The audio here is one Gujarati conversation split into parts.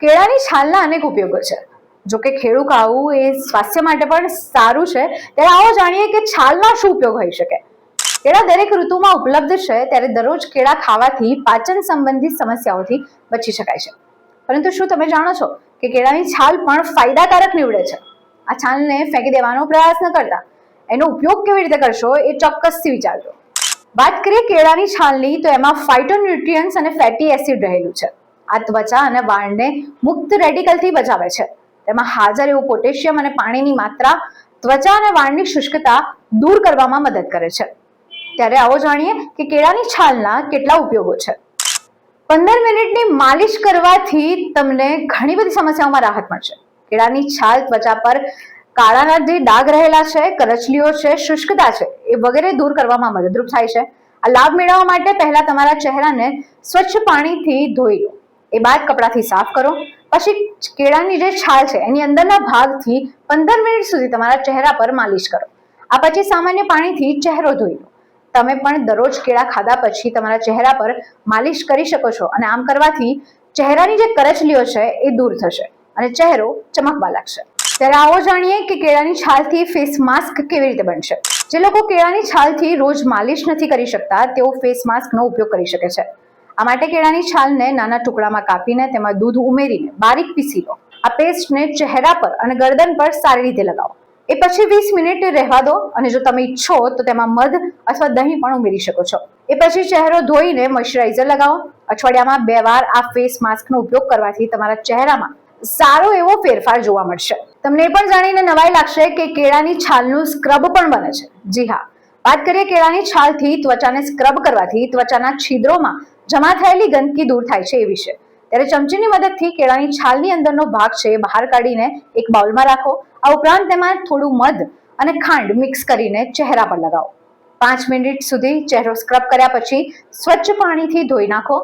કેળાની છાલના અનેક ઉપયોગો છે. જો કે ખેડૂત ખાવું એ સ્વાસ્થ્ય માટે પણ સારું છે, ત્યારે આવો જાણીએ કે છાલના શું ઉપયોગ હોઈ શકે. કેળા દરેક ઋતુમાં ઉપલબ્ધ છે, ત્યારે દરરોજ કેળા ખાવાથી પાચન સંબંધિત સમસ્યાઓથી બચી શકાય છે. પરંતુ શું તમે જાણો છો કે કેળાની છાલ પણ ફાયદાકારક નીવડે છે? આ છાલને ફેંકી દેવાનો પ્રયાસ ન કરતા. એનો ઉપયોગ કેવી રીતે કરશો એ ચોક્કસથી વિચારજો. વાત કરીએ કેળાની છાલની, તો એમાં ફાઇટોન્યુટ્રિયન્ટ્સ અને ફેટી એસિડ રહેલું છે. આ ત્વચા અને વાળને મુક્ત રેડિકલથી બચાવે છે. તેમાં હાજર એવું પોટેશિયમ અને પાણીની માત્રા ત્વચા અને વાળની શુષ્કતા દૂર કરવામાં મદદ કરે છે. ત્યારે આવો જાણીએ કે કેળાની છાલના કેટલા ઉપયોગો છે. પંદર મિનિટની માલિશ કરવાથી તમને ઘણી બધી સમસ્યાઓમાં રાહત મળશે. કેળાની છાલ ત્વચા પર કાળાના જે ડાઘ રહેલા છે, કરચલીઓ છે, શુષ્કતા છે, એ વગેરે દૂર કરવામાં મદદરૂપ થાય છે. આ લાભ મેળવવા માટે પહેલા તમારા ચહેરાને સ્વચ્છ પાણીથી ધોઈ લો. એ બાદ કપડાથી સાફ કરો. પછી કેળાની જે છાલ છે, એની અંદરના ભાગથી પંદર મિનિટ સુધી તમારા ચહેરા પર માલિશ કરો. આ પછી સામાન્ય પાણીથી ચહેરો ધોઈ લો. તમે પણ દરરોજ કેળા ખાધા પછી તમારા ચહેરા પર માલિશ કરી શકો છો અને આમ કરવાથી ચહેરાની જે કરચલીઓ છે, એ દૂર થશે અને ચહેરો ચમકવા લાગશે. ત્યારે આવો જાણીએ કે કેળાની છાલથી ફેસ માસ્ક કેવી રીતે બનશે. જે લોકો કેળાની છાલથી રોજ માલિશ નથી કરી શકતા, તેઓ ફેસ માસ્કનો ઉપયોગ કરી શકે છે. આ માટે કેળાની છાલને નાના ટુકડામાં કાપીને તેમાં દૂધ ઉમેરીને બારીક પીસી લો. આ પેસ્ટને ચહેરા પર અને ગરદન પર સારી રીતે લગાવો. એ પછી વીસ મિનિટ રહેવા દો અને જો તમે ઈચ્છો તો તેમાં મધ અથવા દહીં પણ ઉમેરી શકો છો. એ પછી ચહેરો ધોઈને મોઇશ્ચરાઇઝર લગાવો. અઠવાડિયામાં બે વાર આ ફેસ માસ્કનો ઉપયોગ કરવાથી તમારા ચહેરામાં સારો એવો ફેરફાર જોવા મળશે. તમને એ પણ જાણીને નવાઈ લાગશે કે કેળાની છાલનું સ્ક્રબ પણ બને છે. જી હા. વાત કરીએ કેળાની છાલથી, ત્વચાને સ્ક્રબ કરવાથી, ત્વચાના છિદ્રોમાં જમા થયેલી ગંદકી દૂર થાય છે એ વિશે. ત્યારે ચમચીની મદદથી કેળાની છાલની અંદરનો ભાગ છે એ બહાર કાઢીને એક બાઉલમાં રાખો. આ ઉપરાંત તેમાં થોડું મધ અને ખાંડ મિક્સ કરીને ચહેરા પર લગાવો. પાંચ મિનિટ સુધી ચહેરો સ્ક્રબ કર્યા પછી સ્વચ્છ પાણીથી ધોઈ નાખો.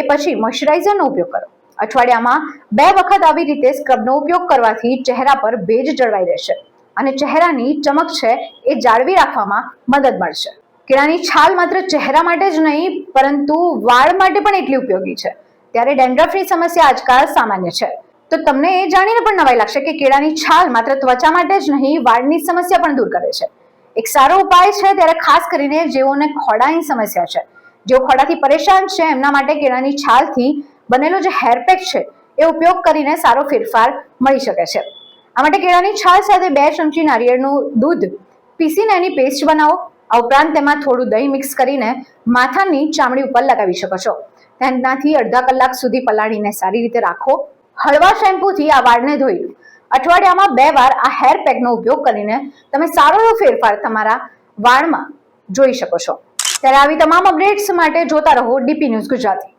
એ પછી મોઇશ્ચરાઇઝરનો ઉપયોગ કરો. અઠવાડિયામાં બે વખત આવી રીતે સ્ક્રબનો ઉપયોગ કરવાથી ચહેરા પર ભેજ જળવાઈ રહેશે અને ચહેરાની ચમક છે એ જાળવી રાખવામાં મદદ મળશે. કેળાની છાલ માત્ર ચહેરા માટે જ નહીં, પરંતુ વાળ માટે પણ એટલી ઉપયોગી છે. ત્યારે ડેન્ડ્રફની સમસ્યા આજકાલ સામાન્ય છે. તો તમને એ જાણીને પણ નવાઈ લાગશે કે કેળાની છાલ માત્ર ત્વચા માટે જ નહીં, વાળની સમસ્યા પણ દૂર કરે છે. એક સારો ઉપાય છે ત્યારે ખાસ કરીને જેઓને ખોડાની સમસ્યા છે. જેઓ ખોડાથી પરેશાન છે, એમના માટે કેળાની છાલથી બનેલો જે હેરપેક છે, એ ઉપયોગ કરીને સારો ફેરફાર મળી શકે છે. આ માટે કેળાની છાલ સાથે બે ચમચી નારિયેળનું દૂધ પીસીને એની પેસ્ટ બનાવો. આ ઉપરાંત તેમાં થોડું દહીં મિક્સ કરીને માથાની ચામડી ઉપર લગાવી શકો છો. તેનાથી અડધા કલાક સુધી પલાળીને સારી રીતે રાખો. હળવા શેમ્પૂથી આ વાળને ધોઈ લો. અઠવાડિયામાં બે વાર આ હેર પેકનો ઉપયોગ કરીને તમે સારો એવો ફેરફાર તમારા વાળમાં જોઈ શકો છો. ત્યારે આવી તમામ અપડેટ્સ માટે જોતા રહો ડીપી ન્યૂઝ ગુજરાતી.